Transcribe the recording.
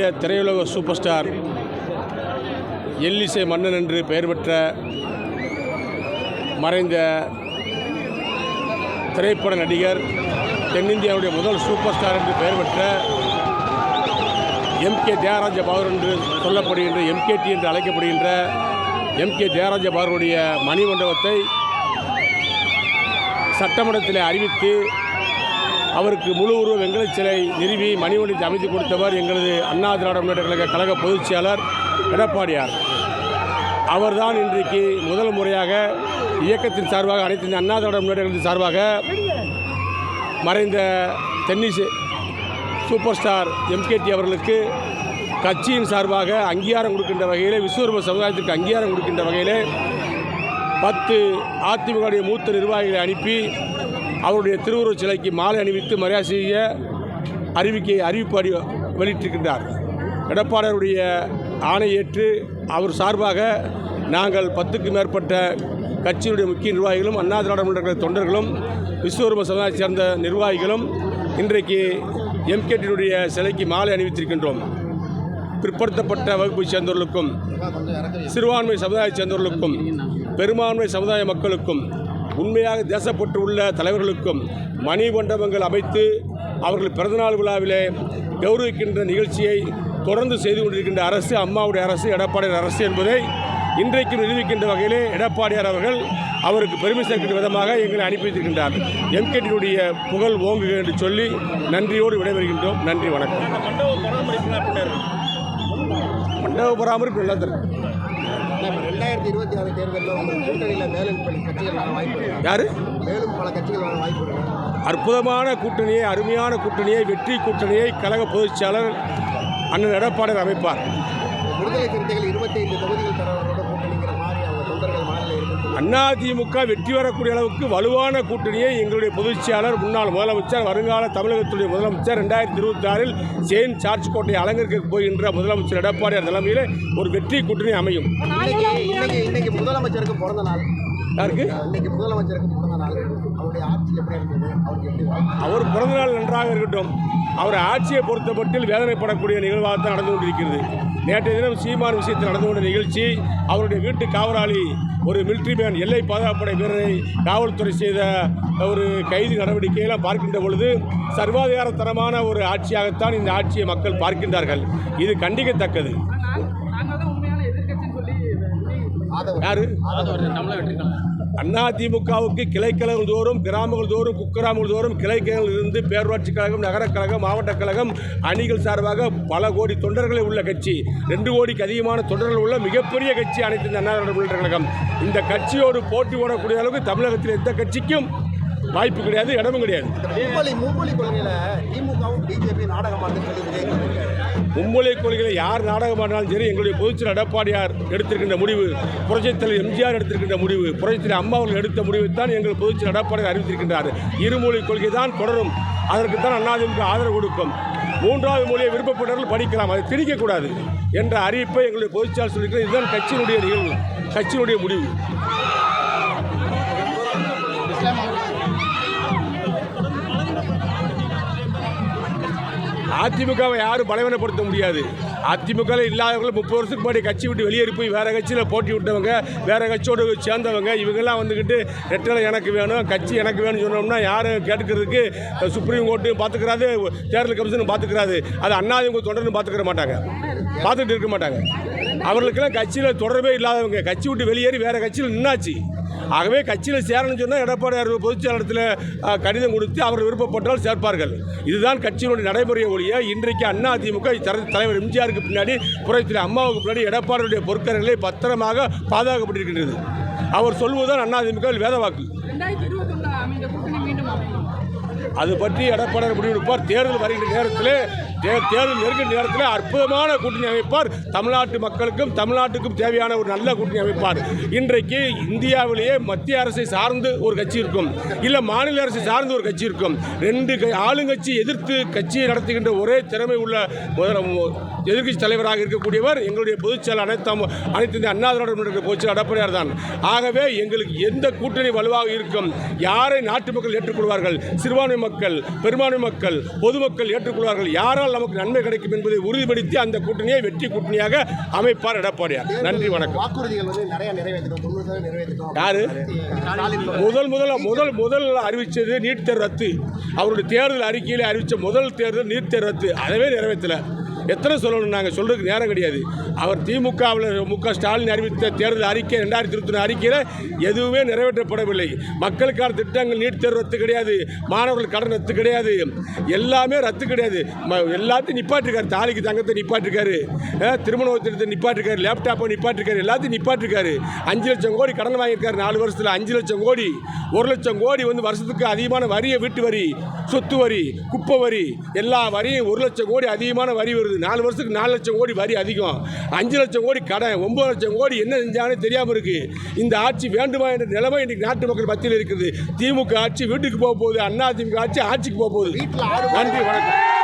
தென்னிந்திய திரையுலக super star எல்லிசை மன்னன் என்று பெயர் பெற்ற மறைந்த திரைப்பட நடிகர் தென்னிந்தியாவுடைய முதல் சூப்பர் ஸ்டார் என்று பெயர் பெற்ற எம்கே தியாகராஜ பவர் என்று சொல்லப்படுகின்ற எம்கேடி என்று அழைக்கப்படுகின்ற எம் கே தியாகராஜ பவருடைய மணிமண்டபத்தை சட்டமன்றத்தில் அறிவித்து அவருக்கு முழு உருவ வெங்கல சிலை நிறுவி மணிமண்டலத்தை அமைத்து கொடுத்தவர் எங்களது அண்ணா திராவிட முன்னேற்ற கழக கழக பொதுச் செயலர் எடப்பாடியார். அவர்தான் இன்றைக்கு முதல் முறையாக இயக்கத்தின் சார்பாக அனைத்து அண்ணா திராவிட முன்னேற்ற கழகத்தின் சார்பாக மறைந்த டென்னிஸ் சூப்பர் ஸ்டார் எம்கேடி அவர்களுக்கு கட்சியின் சார்பாக அங்கீகாரம் கொடுக்கின்ற வகையில் விஸ்வரூப சமுதாயத்திற்கு அங்கீகாரம் கொடுக்கின்ற வகையில் பத்து அதிமுகவுடைய மூத்த நிர்வாகிகளை அனுப்பி அவருடைய திருவுருவச் சிலைக்கு மாலை அணிவித்து மரியாதை செய்ய அறிவிக்கை அறிவிப்பு அறி வெளியிட்டிருக்கின்றார். எடப்பாடியருடைய ஆணையேற்று அவர் சார்பாக நாங்கள் பத்துக்கும் மேற்பட்ட கட்சியினுடைய முக்கிய நிர்வாகிகளும் அண்ணா திராவிட முன்னேற்ற தொண்டர்களும் விஸ்வரூப சமுதாயத்தை சேர்ந்த நிர்வாகிகளும் இன்றைக்கு எம்கேடியினுடைய சிலைக்கு மாலை அணிவித்திருக்கின்றோம். பிற்படுத்தப்பட்ட வகுப்பைச் சேர்ந்தவர்களுக்கும் சிறுபான்மை சமுதாயத்தை சேர்ந்தவர்களுக்கும் பெரும்பான்மை சமுதாய மக்களுக்கும் உண்மையாக தேசப்பட்டு உள்ள தலைவர்களுக்கும் மணி மண்டபங்கள் அமைத்து அவர்கள் பிறந்தநாள் விழாவிலே கௌரவிக்கின்ற நிகழ்ச்சியை தொடர்ந்து செய்து கொண்டிருக்கின்ற அரசு அம்மாவுடைய அரசு எடப்பாடியார் அரசு என்பதை இன்றைக்கு நிரூபிக்கின்ற வகையிலே எடப்பாடியார் அவர்கள் அவருக்கு பெருமை சேர்க்கின்ற விதமாக எங்களை அனுப்பி வைத்திருக்கின்றார். எம்கேடியினுடைய புகழ் ஓங்குக என்று சொல்லி நன்றியோடு விடைபெறுகின்றோம். நன்றி வணக்கம். மண்டப பராமரிப்பு நல்லா தரும் ரெண்டாயிரத்தி இருபத்தி ஆறு தேர்தலில் உங்கள் கூட்டணியில் மேலும் பல கட்சிகள் வர வாய்ப்பு யாரு? மேலும் பல கட்சிகள் வர வாய்ப்பு அற்புதமான கூட்டணியை அருமையான கூட்டணியை வெற்றி கூட்டணியை கழக பொதுச் செயலர் அண்ணன் எடப்பாடியார் அமைப்பார். விடுதலை சிறுத்தைகள் இருபத்தி ஐந்து தொகுதிகள் தரவரோட அதிமுக வெற்றி பெறக்கூடிய அளவுக்கு வலுவான கூட்டணியை எங்களுடைய பொதுச்செயலாளர் முன்னாள் முதலமைச்சர் வருங்கால தமிழகத்துடைய முதலமைச்சர் ரெண்டாயிரத்தி இருபத்தி ஆறில் சேன் சார்ஜ் கோட்டை அலங்கரிக்க போகின்ற முதலமைச்சர் எடப்பாடியார் தலைமையில் ஒரு வெற்றி கூட்டணி அமையும். இன்னைக்கு இன்னைக்கு இன்னைக்கு முதலமைச்சருக்கு பிறந்த நாள். யாருக்கு? இன்னைக்கு முதலமைச்சருக்கு பிறந்த நாள் அவருடைய ஆட்சி எப்படி இருந்தது? அவருக்கு எப்படி? அவர் பிறந்தநாள் நன்றாக இருக்கட்டும். அவர் ஆட்சியை பொறுத்தமட்டில் வேதனைப்படக்கூடிய நிகழ்வாக தான் நடந்து கொண்டிருக்கிறது. நேற்றைய தினம் சீமான் விஷயத்தில் நடந்து கொண்ட நிகழ்ச்சி அவருடைய வீட்டு காவலாளி ஒரு மிலிட்ரி மேன் எல்லை பாதுகாப்புப்படை வீரரை காவல்துறை செய்த ஒரு கைது நடவடிக்கையெல்லாம் பார்க்கின்ற பொழுது சர்வாதிகாரத்தனமான ஒரு ஆட்சியாகத்தான் இந்த ஆட்சியை மக்கள் பார்க்கின்றார்கள். இது கண்டிக்கத்தக்கது. யாரு? தமிழக அதிமுகவுக்கு கிளைக்கழகம் தோறும் கிராமங்கள் தோறும் குக்கிராமங்கள் தோறும் கிளைக்கழகங்கள் இருந்து பேரூராட்சி கழகம் நகரக் கழகம் மாவட்ட கழகம் அணிகள் சார்பாக பல கோடி தொண்டர்களை உள்ள கட்சி. ரெண்டு கோடிக்கு அதிகமான தொண்டர்கள் உள்ள மிகப்பெரிய கட்சி அனைத்து இந்த அண்ணா கழகம். இந்த கட்சியோடு போட்டி போடக்கூடிய அளவுக்கு தமிழகத்தில் எந்த கட்சிக்கும் வாய்ப்பு கிடையாது இடமும் கிடையாது. மும்மொழி கொள்கையில திமுகவும் பிஜேபி சொல்லியிருக்காரு. மும்மொழி கொள்கையில் யார் நாடகமானாலும் சரி எங்களுடைய பொதுச்செயலர் எடப்பாடியார் எடுத்திருக்கின்ற முடிவு புரட்சித் எம்ஜிஆர் எடுத்திருக்கின்ற முடிவு புரட்சித் அம்மா அவர்கள் எடுத்த முடிவைத்தான் எங்கள் பொதுச்செயலர் எடப்பாடியார் அறிவித்திருக்கின்றார். இருமொழி கொள்கை தான் தொடரும். அதற்கு தான் அதிமுக ஆதரவு கொடுக்கும். மூன்றாவது மொழியை விருப்பப்பட்டவர்கள் படிக்கலாம் அதை திணிக்கக்கூடாது என்ற அறிவிப்பை எங்களுடைய பொதுச்செயலர் சொல்லியிருக்கிறது இதுதான் கட்சியினுடைய நிகழ்வு கட்சியினுடைய முடிவு. அதிமுகவை யாரும் பலவீனப்படுத்த முடியாது. அதிமுகவில் இல்லாதவர்கள் முப்பது வருஷத்துக்கு முன்னாடி கட்சி விட்டு வெளியேறி போய் வேற கட்சியில் போட்டி விட்டவங்க வேற கட்சியோடு சேர்ந்தவங்க இவங்கெல்லாம் வந்துக்கிட்டு ரெட்டலை எனக்கு வேணும் கட்சி எனக்கு வேணும்னு சொன்னோம்னா யாரும் கேட்டுக்கிறதுக்கு சுப்ரீம் கோர்ட்டு பார்த்துக்கிறாது தேர்தல் கமிஷனும் பார்த்துக்கிறாது அது அண்ணாதிமுக தொண்டர்னு பார்த்துக்கிற மாட்டாங்க. பார்த்துட்டு இருக்க மாட்டாங்க. அவர்களுக்கெல்லாம் கட்சியில் தொடர்பே இல்லாதவங்க. கட்சி விட்டு வெளியேறி வேற கட்சியில் நின்னாச்சு. ஆகவே கட்சியில் சேரணும்னு சொன்னால் எடப்பாடியார் பொதுச் செயலகத்தில் அஹ், கடிதம் கொடுத்து அவர் விருப்பப்பட்டால் சேர்ப்பார்கள். இதுதான் கட்சியினுடைய நடைமுறை ஒழிய இன்றைக்கு அண்ணா அதிமுக தலைவர் எம்ஜிஆருக்கு பின்னாடி புரட்சியில் அம்மாவுக்கு பின்னாடி எடப்பாடியுடைய பொற்கரங்களை பத்திரமாக பாதுகாக்கப்பட்டிருக்கின்றது. அவர் சொல்வதுதான் அண்ணா அதிமுக வேதவாக்கு அது பற்றி எடப்பாடியார் முடிவெடுப்பார். தேர்தல் வருகின்ற நேரத்தில் தேர்தல் நெருங்கிற நேரத்தில் அற்புதமான கூட்டணி அமைப்பார். தமிழ்நாட்டு மக்களுக்கும் தமிழ்நாட்டுக்கும் தேவையான ஒரு நல்ல கூட்டணி அமைப்பார். இன்றைக்கு இந்தியாவிலேயே மத்திய அரசை சார்ந்து ஒரு கட்சி இருக்கும். இல்லை மாநில அரசை சார்ந்து ஒரு கட்சி இருக்கும். ரெண்டு ஆளுங்கட்சி எதிர்த்து கட்சியை நடத்துகின்ற ஒரே திறமை உள்ள எதிர்கட்சி தலைவராக இருக்கக்கூடியவர் எங்களுடைய பொதுச்செயலர் அனைத்து அனைத்து இந்திய அண்ணா திராவிட முன்னேற்ற எடப்பாடியார் தான். ஆகவே எங்களுக்கு எந்த கூட்டணி வலுவாக இருக்கும் யாரை நாட்டு மக்கள் ஏற்றுக்கொள்வார்கள்? சிறுபான்மை மக்கள் பெரும்பான்மை மக்கள் பொதுமக்கள் ஏற்றுக்கொள்வார்கள்? யாரால் செய்தால் நமக்கு நன்மை கிடைக்கும் என்பதை உறுதிப்படுத்தி அந்த கூட்டணியை வெற்றி கூட்டணியாக அமைப்பார் எடப்பாடியார் நன்றி வணக்கம். யாரு? முதல் முதல்ல முதல் முதல் அறிவிச்சது நீட் தேர்வு ரத்து. அவருடைய தேர்தல் அறிக்கையில் அறிவித்த முதல் தேர்தல் நீட் தேர்வு ரத்து. அதவே நிறைவேற்றல. எத்தனை சொல்லணும் நாங்கள் சொல்கிறதுக்கு நேரம் கிடையாது. அவர் திமுகவில் மு க ஸ்டாலின் அறிவித்த தேர்தல் அறிக்கை ரெண்டாயிரத்தி இருபத்தி ஒன்று அறிக்கையில் எதுவுமே நிறைவேற்றப்படவில்லை. மக்களுக்கான திட்டங்கள் நீட் தேர்வு ரத்து கிடையாது மாணவர்கள் கடன் ரத்து கிடையாது எல்லாமே ரத்து கிடையாது. ம- எல்லாத்தையும் நிப்பாட்டிருக்காரு தாலிக்கு தங்கத்தை நிப்பாட்டிருக்காரு திருமண திட்டத்தை நிப்பாட்டிருக்காரு லேப்டாப்பை நிப்பாட்டிருக்காரு எல்லாத்தையும் நிப்பாட்டிருக்காரு. அஞ்சு லட்சம் கோடி கடன் வாங்கியிருக்காரு நாலு வருஷத்தில் அஞ்சு லட்சம் கோடி. ஒரு லட்சம் கோடி வந்து வருஷத்துக்கு அதிகமான வரியை வீட்டு வரி சொத்து வரி குப்பை வரி எல்லா வரியும் ஒரு லட்சம் கோடி அதிகமான வரி வருது. நாலு வருஷத்துக்கு நாலு லட்சம் கோடி வரி அதிகம். அஞ்சு லட்சம் கோடி கடன் ஒன்பது லட்சம் கோடி என்ன செஞ்சாங்கன்னு தெரியாமல் இருக்கு. இந்த ஆட்சி வேண்டுமா என்ற நிலைமை இன்னைக்கு நாட்டு மக்கள் மத்தியில் இருக்குது. திமுக ஆட்சி வீட்டுக்கு போக போகுது அண்ணா திமுக ஆட்சி ஆட்சிக்கு போக போகுது. நன்றி வணக்கம்.